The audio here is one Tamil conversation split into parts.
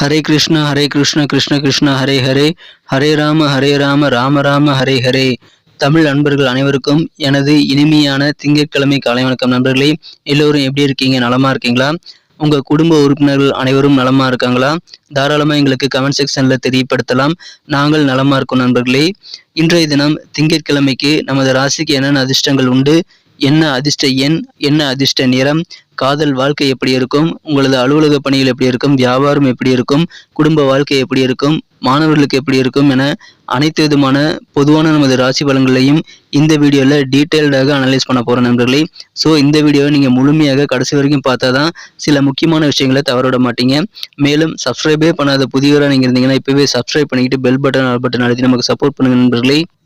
ஹரே கிருஷ்ணா ஹரே கிருஷ்ண கிருஷ்ண கிருஷ்ண ஹரே ஹரே. ஹரே ராம ஹரே ராம ராம ராம ஹரே ஹரே. தமிழ் நண்பர்கள் அனைவருக்கும் எனது இனிமையான திங்கட்கிழமை காலை வணக்கம் நண்பர்களே. எல்லோரும் எப்படி இருக்கீங்க? நலமா இருக்கீங்களா? உங்க குடும்ப உறுப்பினர்கள் அனைவரும் நலமா இருக்காங்களா? தாராளமா எங்களுக்கு கமெண்ட் செக்ஷன்ல தெரியப்படுத்தலாம். நாங்கள் நலமா இருக்கோம் நண்பர்களே. இன்றைய தினம் திங்கட்கிழமைக்கு நமது ராசிக்கு என்னென்ன அதிர்ஷ்டங்கள் உண்டு? என்ன அதிர்ஷ்ட எண் என்ன அதிர்ஷ்ட நிறம் காதல் வாழ்க்கை எப்படி இருக்கும் உங்களது அலுவலக பணிகள் எப்படி இருக்கும் வியாபாரம் எப்படி இருக்கும் குடும்ப வாழ்க்கை எப்படி இருக்கும் மாணவர்களுக்கு எப்படி இருக்கும் என அனைத்து விதமான பொதுவான நமது ராசி பலன்களையும் இந்த வீடியோவில் டீட்டெயில்டாக அனலைஸ் பண்ண போகிறோம் நண்பர்களே. ஸோ இந்த வீடியோவை நீங்கள் முழுமையாக கடைசி வரைக்கும் பார்த்தா தான் சில முக்கியமான விஷயங்களை தவறவிட மாட்டீங்க. மேலும் சப்ஸ்கிரைபே பண்ணாத புதியவராக நீங்கள் இருந்தீங்கன்னா இப்போவே சப்ஸ்கிரைப் பண்ணிக்கிட்டு பெல் பட்டன் ஆல் பட்டன் அழுத்தி நமக்கு சப்போர்ட் பண்ணுங்கள் நண்பர்களே.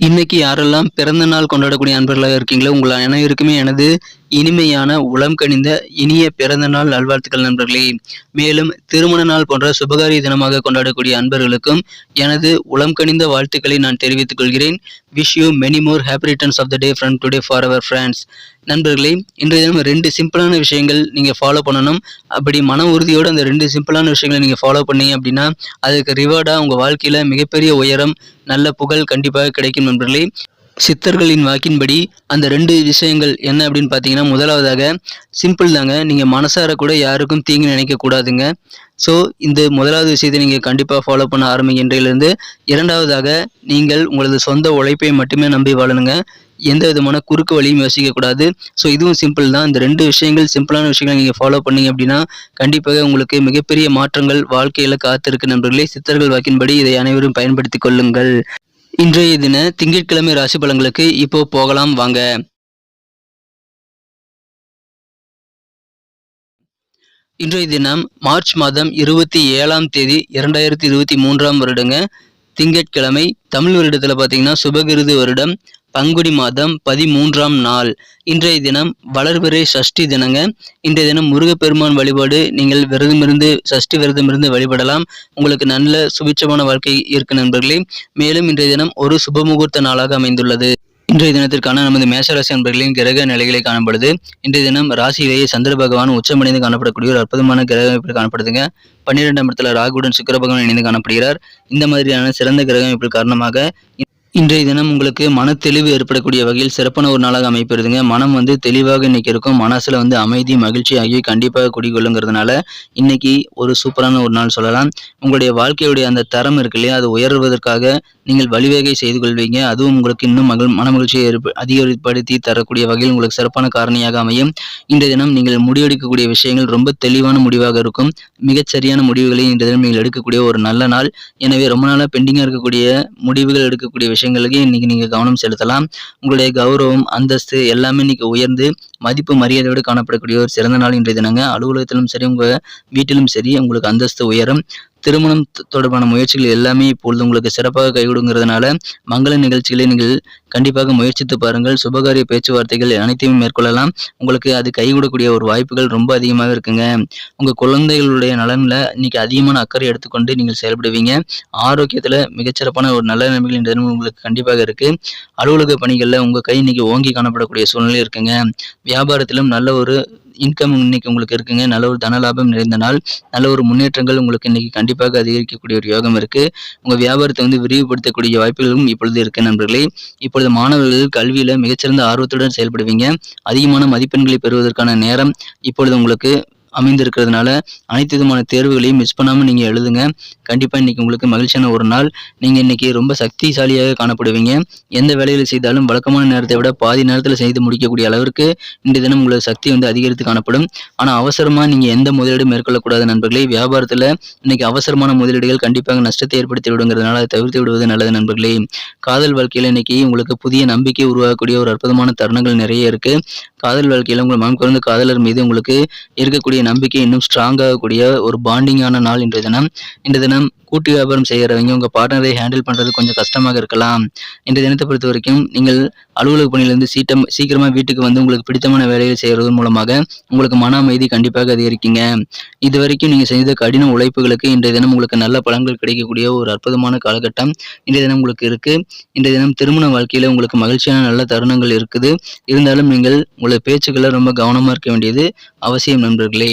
இன்னைக்கு யாரெல்லாம் பிறந்த நாள் கொண்டாடக்கூடிய அன்பர்களாக இருக்கீங்களோ உங்கள் அனைவருக்குமே எனது இனிமையான உளம் கனிந்த இனிய பிறந்த நாள் நல்வாழ்த்துக்கள் நண்பர்களே. மேலும் திருமண நாள் போன்ற சுபகாரிய தினமாக கொண்டாடக்கூடிய அன்பர்களுக்கும் எனது உளம் கனிந்த வாழ்த்துக்களை நான் தெரிவித்துக் கொள்கிறேன். Wish you many more happy returns of the day from today for our friends நண்பர்களே இன்றைய தினம் ரெண்டு சிம்பிளான விஷயங்கள் நீங்கள் ஃபாலோ பண்ணணும். அப்படி மன உறுதியோடு அந்த ரெண்டு சிம்பிளான விஷயங்களை நீங்கள் ஃபாலோ பண்ணீங்க அப்படின்னா அதுக்கு ரிவார்டாக உங்கள் வாழ்க்கையில் மிகப்பெரிய உயரம் நல்ல புகழ் கண்டிப்பாக கிடைக்கும் நண்பர்களே. சித்தர்களின் வாக்கின்படி அந்த ரெண்டு விஷயங்கள் என்ன அப்படின்னு பார்த்தீங்கன்னா முதலாவதாக சிம்பிள் தாங்க. நீங்கள் மனசார கூட யாருக்கும் தீங்கு நினைக்க கூடாதுங்க. ஸோ இந்த முதலாவது விஷயத்தை நீங்கள் கண்டிப்பாக ஃபாலோ பண்ண ஆரம்பிக்கின்றையிலேருந்து இரண்டாவதாக நீங்கள் உங்களது சொந்த உழைப்பை மட்டுமே நம்பி வாழணுங்க. எந்த விதமான குறுக்கு வழியும் யோசிக்கக்கூடாது ஸோ இதுவும் சிம்பிள் தான். இந்த ரெண்டு விஷயங்கள் சிம்பிளான விஷயங்களை நீங்கள் ஃபாலோ பண்ணீங்க அப்படின்னா கண்டிப்பாக உங்களுக்கு மிகப்பெரிய மாற்றங்கள் வாழ்க்கையில் காத்திருக்கு நண்பர்களே. சித்தர்கள் வாக்கின்படி இதை அனைவரும் பயன்படுத்தி கொள்ளுங்கள். இன்றைய தின திங்கட்கிழமை ராசி பலன்களுக்கு இப்போ போகலாம் வாங்க. இன்றைய தினம் மார்ச் மாதம் இருபத்தி ஏழாம் தேதி இரண்டாயிரத்தி இருபத்தி மூன்றாம் வருடங்க. திங்கட்கிழமை தமிழ் வருடத்தில் பார்த்தீங்கன்னா சுபகிருது வருடம் பங்குடி மாதம் பதிமூன்றாம் நாள். இன்றைய தினம் வளர்பிறை சஷ்டி தினங்க. இன்றைய தினம் முருகப்பெருமான் வழிபாடு. நீங்கள் விரதமிருந்து சஷ்டி விரதமிருந்து வழிபடலாம். உங்களுக்கு நல்ல சுபிட்சமான வாழ்க்கை இருக்கு நண்பர்களே. மேலும் இன்றைய தினம் ஒரு சுபமுகூர்த்த நாளாக அமைந்துள்ளது. இன்றைய தினத்திற்கான நமது மேஷராசி அன்பர்களின் கிரக நிலைகளை காணப்படுது. இன்றைய தினம் ராசியிலேயே சந்திர பகவான் உச்சமடைந்து காணப்படக்கூடிய ஒரு அற்புதமான கிரக அமைப்பில் காணப்படுதுங்க. பன்னிரெண்டாம் இடத்துல ராகுடன் சுக்கர பகவான் இணைந்து காணப்படுகிறார். இந்த மாதிரியான சிறந்த கிரக அமைப்பில் காரணமாக இன்றைய தினம் உங்களுக்கு மன தெளிவு ஏற்படக்கூடிய வகையில் சிறப்பான ஒரு நாளாக அமைப்பிருதுங்க மனம் வந்து தெளிவாக இன்னைக்கு இருக்கும் மனசுல வந்து அமைதி மகிழ்ச்சி ஆகியவை கண்டிப்பாக குடிகொள்ளுங்கிறதுனால இன்னைக்கு ஒரு சூப்பரான ஒரு நாள் சொல்லலாம். உங்களுடைய வாழ்க்கையுடைய அந்த தரம் இருக்கு இல்லையா? அது உயர்வதற்காக நீங்கள் வழிவகை செய்து கொள்வீங்க. அதுவும் உங்களுக்கு இன்னும் மகிழ் மன மகிழ்ச்சியை அதிகப்படுத்தி தரக்கூடிய வகையில் உங்களுக்கு சிறப்பான காரணியாக அமையும். இந்த தினம் நீங்கள் முடிவெடுக்கக்கூடிய விஷயங்கள் ரொம்ப தெளிவான முடிவாக இருக்கும். மிகச்சரியான முடிவுகளை இந்த தினம் நீங்கள் எடுக்கக்கூடிய ஒரு நல்ல நாள். எனவே ரொம்ப நாளாக பெண்டிங்காக இருக்கக்கூடிய முடிவுகள் எடுக்கக்கூடிய விஷயங்களுக்கு இன்னைக்கு நீங்கள் கவனம் செலுத்தலாம். உங்களுடைய கௌரவம் அந்தஸ்து எல்லாமே இன்னைக்கு உயர்ந்து மதிப்பு மரியாதையோடு காணப்படக்கூடிய ஒரு சிறந்த நாள் இன்றைய தினங்க. அலுவலகத்திலும் சரி உங்கள் வீட்டிலும் சரி உங்களுக்கு அந்தஸ்து உயரும் திருமணம் தொடர்பான முயற்சிகள் எல்லாமே இப்பொழுது உங்களுக்கு சிறப்பாக கைகொடுங்கிறதுனால மங்கள நிகழ்ச்சிகளை நீங்கள் கண்டிப்பாக முயற்சித்து பாருங்கள். சுபகாரிய பேச்சுவார்த்தைகள் அனைத்தையும் மேற்கொள்ளலாம். உங்களுக்கு அது கைகூடக்கூடிய ஒரு வாய்ப்புகள் ரொம்ப அதிகமாக இருக்குங்க. உங்கள் குழந்தைகளுடைய நலனில் இன்னைக்கு அதிகமான அக்கறை எடுத்துக்கொண்டு நீங்கள் செயல்படுவீங்க. ஆரோக்கியத்தில் மிகச்சிறப்பான ஒரு நல்ல நிலைமைகள் இந்த உங்களுக்கு கண்டிப்பாக இருக்குது அலுவலக பணிகளில் உங்கள் கை இன்னைக்கு ஓங்கி காணப்படக்கூடிய சூழ்நிலை இருக்குங்க. வியாபாரத்திலும் நல்ல ஒரு இன்கம் இன்னைக்கு உங்களுக்கு இருக்குங்க. நல்ல ஒரு தன லாபம் நிறைந்த நாள். நல்ல ஒரு முன்னேற்றங்கள் உங்களுக்கு இன்னைக்கு கண்டிப்பாக அதிகரிக்கக்கூடிய ஒரு யோகம் இருக்கு. உங்க வியாபாரத்தை வந்து விரிவுபடுத்தக்கூடிய வாய்ப்புகளும் இப்பொழுது இருக்கு நண்பர்களே. இப்பொழுது மாணவர்கள் கல்வியில மிகச்சிறந்த ஆர்வத்துடன் செயல்படுவீங்க. அதிகமான மதிப்பெண்களை பெறுவதற்கான நேரம் இப்பொழுது உங்களுக்கு அமைந்திருக்கிறதுனால அனைத்து விதமான தேர்வுகளையும் மிஸ் பண்ணாமல் நீங்கள் எழுதுங்க. கண்டிப்பாக இன்னைக்கு உங்களுக்கு மகிழ்ச்சியான ஒரு நாள். நீங்கள் இன்னைக்கு ரொம்ப சக்திசாலியாக காணப்படுவீங்க. எந்த வேலையில் செய்தாலும் வழக்கமான நேரத்தை விட பாதி நேரத்தில் செய்து முடிக்கக்கூடிய அளவிற்கு இன்றைய தினம் உங்களோட சக்தி வந்து அதிகரித்து காணப்படும். ஆனால் அவசரமாக நீங்கள் எந்த முதலீடும் மேற்கொள்ளக்கூடாது நண்பர்களே. வியாபாரத்தில் இன்னைக்கு அவசரமான முதலீடுகள் கண்டிப்பாக நஷ்டத்தை ஏற்படுத்தி விடுங்கிறதுனால அதை தவிர்த்து விடுவது நல்லது நண்பர்களே. காதல் வாழ்க்கையில் இன்னைக்கு உங்களுக்கு புதிய நம்பிக்கை உருவாக்கக்கூடிய ஒரு அற்புதமான தருணங்கள் நிறைய இருக்கு. காதல் வாழ்க்கையில் உங்கள் மனம் குறைந்த காதலர் மீது உங்களுக்கு இருக்கக்கூடிய நம்பிக்கை இன்னும் ஸ்ட்ராங்காகக்கூடிய ஒரு பாண்டிங்கான நாள் இன்றைய தினம். இன்றைய தினம் கூட்டு வியாபாரம் செய்கிறவங்க உங்கள் பார்ட்னரை ஹேண்டில் பண்ணுறது கொஞ்சம் கஷ்டமாக இருக்கலாம். இன்றைய தினத்தை பொறுத்த வரைக்கும் நீங்கள் அலுவலக பணியிலிருந்து சீட்டம் சீக்கிரமாக வீட்டுக்கு வந்து உங்களுக்கு பிடித்தமான வேலையை செய்கிறது மூலமாக உங்களுக்கு மன அமைதி கண்டிப்பாக அதிகரிக்குங்க. இது வரைக்கும் நீங்கள் செய்த கடின உழைப்புகளுக்கு இன்றைய தினம் உங்களுக்கு நல்ல பலன்கள் கிடைக்கக்கூடிய ஒரு அற்புதமான காலகட்டம் இன்றைய தினம் உங்களுக்கு இருக்குது இன்றைய தினம் திருமண வாழ்க்கையில் உங்களுக்கு மகிழ்ச்சியான நல்ல தருணங்கள் இருக்குது. இருந்தாலும் நீங்கள் உங்களோட பேச்சுக்களை ரொம்ப கவனமாக இருக்க வேண்டியது அவசியம் நண்பர்களே.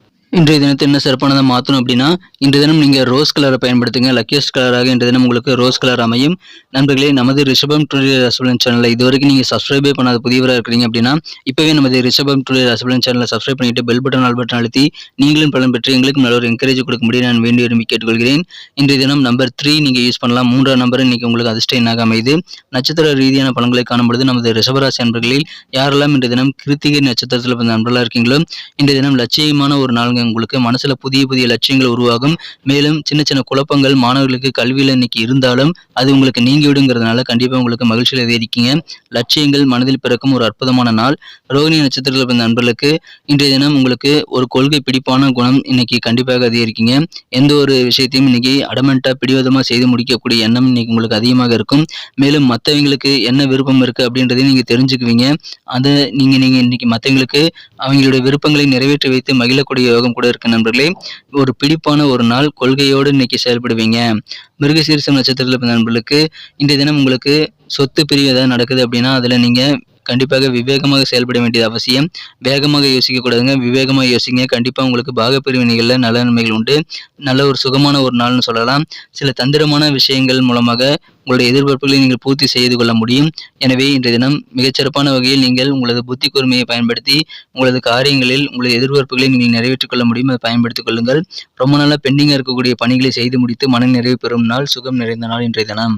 இன்றைய தினத்தை என்ன சிறப்பானதாக மாற்றணும் அப்படின்னா இன்றைய தினம் நீங்கள் ரோஸ் கலரை பயன்படுத்துங்க. லக்கியஸ்ட் கலராக இன்றைய தினம் உங்களுக்கு ரோஸ் கலர் அமையும். நண்பர்களே நமது ரிஷபம் டுடே ரசபலன் சேனலில் இதுவரைக்கும் நீங்கள் சப்ஸ்கிரைபே பண்ணாத புதியவராக இருக்கிறீங்க அப்படின்னா இப்போவே நமது ரிஷபம் டுடே ரசபலன் சேனலை சப்ஸ்கிரைப் பண்ணிட்டு பெல் பட்டன் ஆல் பட்டன் அழுத்தி நீங்களும் பலன் பெற்று எங்களுக்கு நல்ல ஒரு என்கரேஜ் கொடுக்க முடியும் நான் வேண்டி விரும்பி கேட்டுக்கொள்கிறேன். இன்றைய தினம் நம்பர் த்ரீ நீங்கள் யூஸ் பண்ணலாம். மூன்றாம் நம்பர் இன்னைக்கு உங்களுக்கு அதிர்ஷ்ட எண்ணாக அமைது நட்சத்திர ரீதியான பலன்களை காணும்பொழுது நமது ரிஷபராசி நண்பர்களில் யாரெல்லாம் இன்றைய தினம் கிருத்திகை நட்சத்திரத்தில் பிறந்த நண்பர்களாக இருக்கீங்களோ இன்றைய தினம் லட்சியமான ஒரு நாளுங்க உங்களுக்கு மனசுல புதிய புதிய லட்சியங்கள் உருவாகும். மேலும் சின்ன சின்ன குழப்பங்கள் மாணவர்களுக்கு கல்வியில் இன்னைக்கு இருந்தாலும் அது உங்களுக்கு நீங்கி விடுங்கிறதுனால கண்டிப்பா உங்களுக்கு மகிழ்ச்சியில் அதிகரிக்கீங்க லட்சியங்கள் மனதில் பிறக்கும் ஒரு அற்புதமான நாள். ரோகிணி நட்சத்திரத்தில் பிறந்த நண்பர்களுக்கு இன்றைய தினம் உங்களுக்கு ஒரு கொள்கை பிடிப்பான குணம் இன்னைக்கு கண்டிப்பாக அதிகரிக்கீங்க. எந்த ஒரு விஷயத்தையும் இன்னைக்கு அடமெண்டா பிடிவாதமா செய்து முடிக்கக்கூடிய எண்ணம் இன்னைக்கு உங்களுக்கு அதிகமாக இருக்கும். மேலும் மற்றவங்களுக்கு என்ன விருப்பம் இருக்கு அப்படின்றதையும் நீங்க தெரிஞ்சுக்குவீங்க. அதை நீங்க நீங்க இன்னைக்கு மற்றவங்களுக்கு அவங்களுடைய விருப்பங்களை நிறைவேற்றி வைத்து மகிழக்கூடிய யோகம் கூட இருக்கு நண்பர்களே. ஒரு பிடிப்பான ஒரு நாள் கொள்கையோடு இன்னைக்கு செயல்படுவீங்க. மிருகசீரிசம் நட்சத்திரத்தில் பிறந்த நண்பர்களுக்கு இன்றைய தினம் உங்களுக்கு சொத்து பிரிவு ஏதாவது நடக்குது அப்படின்னா அதுல நீங்க கண்டிப்பாக விவேகமாக செயல்பட வேண்டியது அவசியம். வேகமாக யோசிக்கக்கூடாதுங்க விவேகமாக யோசிங்க. கண்டிப்பாக உங்களுக்கு பாகப்பிரிவினைகளில் நல்ல நன்மைகள் உண்டு. நல்ல ஒரு சுகமான ஒரு நாள்னு சொல்லலாம். சில தந்திரமான விஷயங்கள் மூலமாக உங்களுடைய எதிர்பார்ப்புகளை நீங்கள் பூர்த்தி செய்து கொள்ள முடியும். எனவே இன்றைய தினம் மிகச்சிறப்பான வகையில் நீங்கள் உங்களது புத்தி கூர்மையை பயன்படுத்தி உங்களது காரியங்களில் உங்களது எதிர்பார்ப்புகளை நீங்கள் நிறைவேற்றிக் கொள்ள முடியும். அதை பயன்படுத்திக் கொள்ளுங்கள். ரொம்ப நாளாக பெண்டிங்காக இருக்கக்கூடிய பணிகளை செய்து முடித்து மன நிறைவு பெறும் நாள் சுகம் நிறைந்த நாள் இன்றைய தினம்.